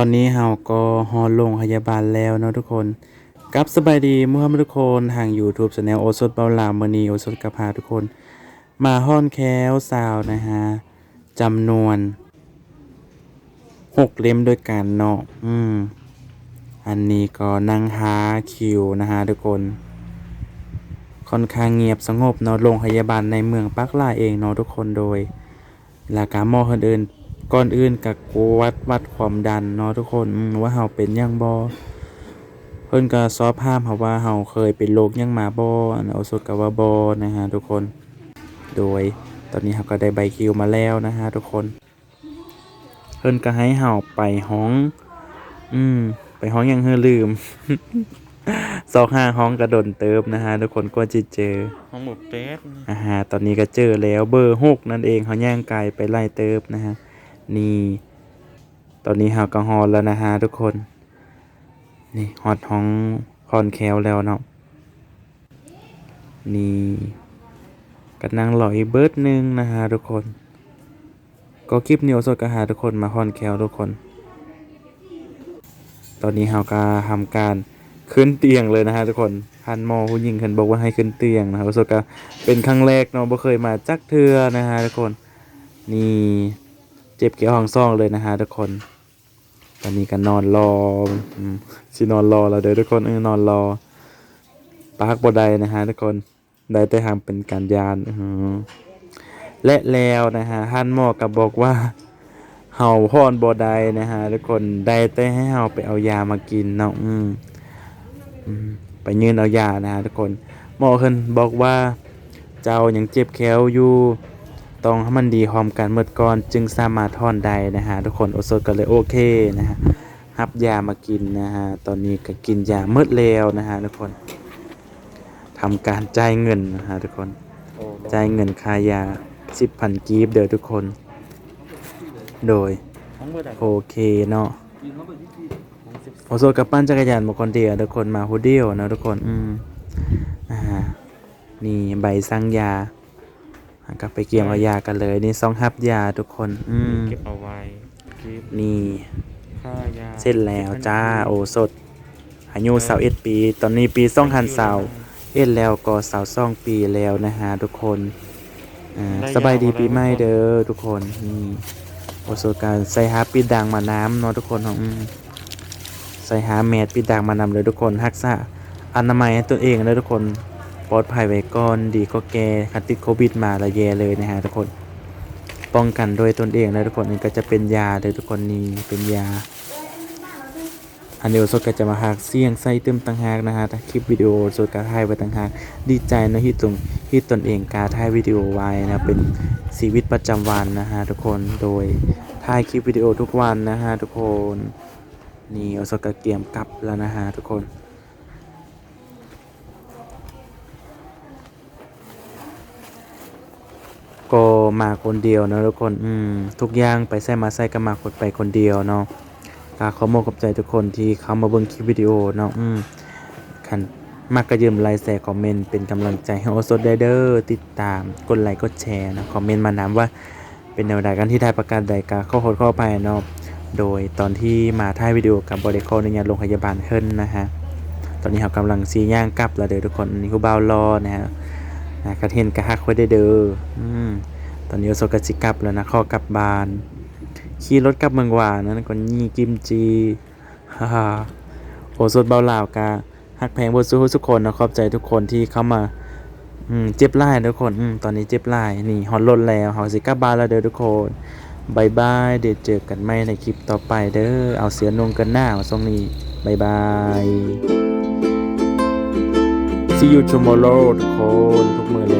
อนนี้เฮาก็ฮอลงพยาบาลแล้วเนาะทุกคนกับสบายดีเมื่อทุกคนทาง YouTube Channel โอสดเบาลามมื้อนี้โอสดกับพาทุกคน มาฮ้อนแค้วซาวนะฮะจำนวน6เล่มด้วยกันเนาะอืม อันนี้ก็นั่งหาคิวนะฮะทุกคน ค่อนข้างเงียบสงบเนาะโรงพยาบาลในเมืองปักลาเองเนาะทุกคนโดยแล้วก็หมอคนอื่น ก่อนอื่นก็กวัดวัดความดันเนาะทุกคนอืมว่าเฮาเป็นหยังบ่เพิ่นก็สอบถามเฮาว่าเฮาเคยเป็นโรคหยังมาบ่อันเอาสุดก็ว่าบ่นะฮะทุกคน โดยตอนนี้เฮาก็ได้ใบคิวมาแล้วนะฮะทุกคน เพิ่นก็ให้เฮาไปห้อง อืม ไปห้องหยังเฮอลืมซอกห้าห้องกระดนเติบนะฮะทุกคนก็จะเจอห้องหมดเป็ดอ่าฮะตอนนี้ก็เจอแล้วเบอร์หกนั่นเองเขาย่างไกลไปไล่เติบนะฮะ นี่ ตอนนี้เฮาก็ฮอดแล้วนะฮะทุกคน นี่ฮอดห้องคอนแคลแล้วเนาะ นี่ก็นั่งรออีเบิร์ดหนึงนะฮะทุกคน ก็คลิปนี้โอสดก็หาทุกคนมาคอนแคลทุกคน ตอนนี้เฮาก็ทำการขึ้นเตียงเลยนะฮะทุกคนพันมอผู้หญิงเพิ่นบอกว่าให้ขึ้นเตียงนะครับโอสก็เป็นครั้งแรกเนาะบ่เคยมาจักเทือนะฮะทุกคน นี่ เจ็บเกี่ยวห้องซ่องเลยนะฮะทุกคน ตอนนี้ก็นอนรอสินอนรอแล้วเด้อทุกคนเออนอนรอปากบ่ได้นะฮะทุกคนได้แต่ทำเป็นการยานและแล้วนะฮะท่านหมอก็บบอกว่าเฮาพรบ่ได้นะฮะทุกคนได้แต่ให้เฮาไปเอายามากินเนาะอืมไปยืนเอายานะฮะทุกคนหมอเพิ่นบอกว่า เจ้ายังเจ็บแขวอยู่ ต้องให้มันดีพร้อมกันเมื่อก่อนจึงสามารถถอนได้นะฮะทุกคนโอโซก็เลยโอเคนะฮะรับยามากินนะฮะตอนนี้ก็กินยาเมื่อแล้วนะฮะทุกคนทำการจ่ายเงินนะฮะทุกคนจ่ายเงินค่ายา10,000กีบเด้อทุกคน โดยโอเคเนาะโอโซกับปั้นจักรยานมาคนเดียวทุกคนมาผู้เดียวนะทุกคนอืมอ่านี่ใบสั่งยา กลับไปเกี่ยมเอายากันเลยนี่ซองฮับยาทุกคน อืมเก็บเอาไว้คลิปนี่ค่ายาเสร็จแล้วจ้าโอสดอายุสาวเอ็ดปี ตอนนี้ปีสองพันสาวเอ็ดแล้วก็สาวสองปีแล้วนะฮะทุกคนอ่าสบายดีปีใหม่เด้อทุกคนนี่โอสดการใส่ฮาปิดดังมาน้ำเนาะทุกคนของอืมใส่ฮาแมสปิดดังมานำเลยทุกคนรักษาอนามัยให้ตัวเองเลยทุกคน ปลอดภัยไว้ก่อนดีก็แกคันติดโควิดมาละแย่เลยนะฮะทุกคน ป้องกันโดยตนเองนะทุกคนนี่ก็จะเป็นยาเลยทุกคนนี่เป็นยา อันเดียวสดก็จะมาหากเสี่ยงใส่เต็มต่างหากนะฮะคลิปวิดีโอสดก็ถ่ายไว้ต่างหากดีใจนะที่ตรงที่ตนเองกาถ่ายวิดีโอไว้นะเป็นชีวิตประจำวันนะฮะทุกคนโดยถ่ายคลิปวิดีโอทุกวันนะฮะทุกคนนี่เอาสดก็เตรียมกลับแล้วนะฮะทุกคน ก็ มาคนเดียวนะทุกคนอืมทุกอย่างไปใส่มาใส่ก็มาคนไปคนเดียวเนาะกาขอโมอบขอบใจทุกคนที่เข้ามาเบิ่งคลิปวิดีโอเนาะอืมคันมากกระยืมไลค์แชร์คอมเมนต์เป็นกำลังใจให้โอสดได้เด้อติดตามกดไลค์กดแชร์นะคอมเมนต์มานำว่าเป็นแนวใดกันที่ได้ประการใดกาข้อโหดข้อไปเนาะโดยตอนที่มาถ่ายวิดีโอกับบริโภคในยานโรงพยาบาลเฮิรนนะฮะตอนนี้เรากำลังซีย่างกลับแล้วเด้อทุกคนนนี่คือบ่าวรอนะฮะนะกระเทนกระฮักไว้ได้เด้ออืม ตอนนี้โซกจิกลับแล้วนะขอกลับบ้านขี่รถกลับเมืองหวานนั้นก็ยี่กิมจีฮ่าโอโซดเบาลากาฮักแพงบนสู้ทุกคนนะขอบใจทุกคนที่เข้ามาอืมเจ็บไล่ทุกคนอืมตอนนี้เจ็บไล่นี่ฮอตรถแล้วฮาสิกลับบ้านแล้วเด้อทุกคนบายบายเดี๋ยวเจอกันใหม่ในคลิปต่อไปเด้อเอาเสือนงกันหน้ามาทรงนี้บายบาย See you tomorrow ทุกคน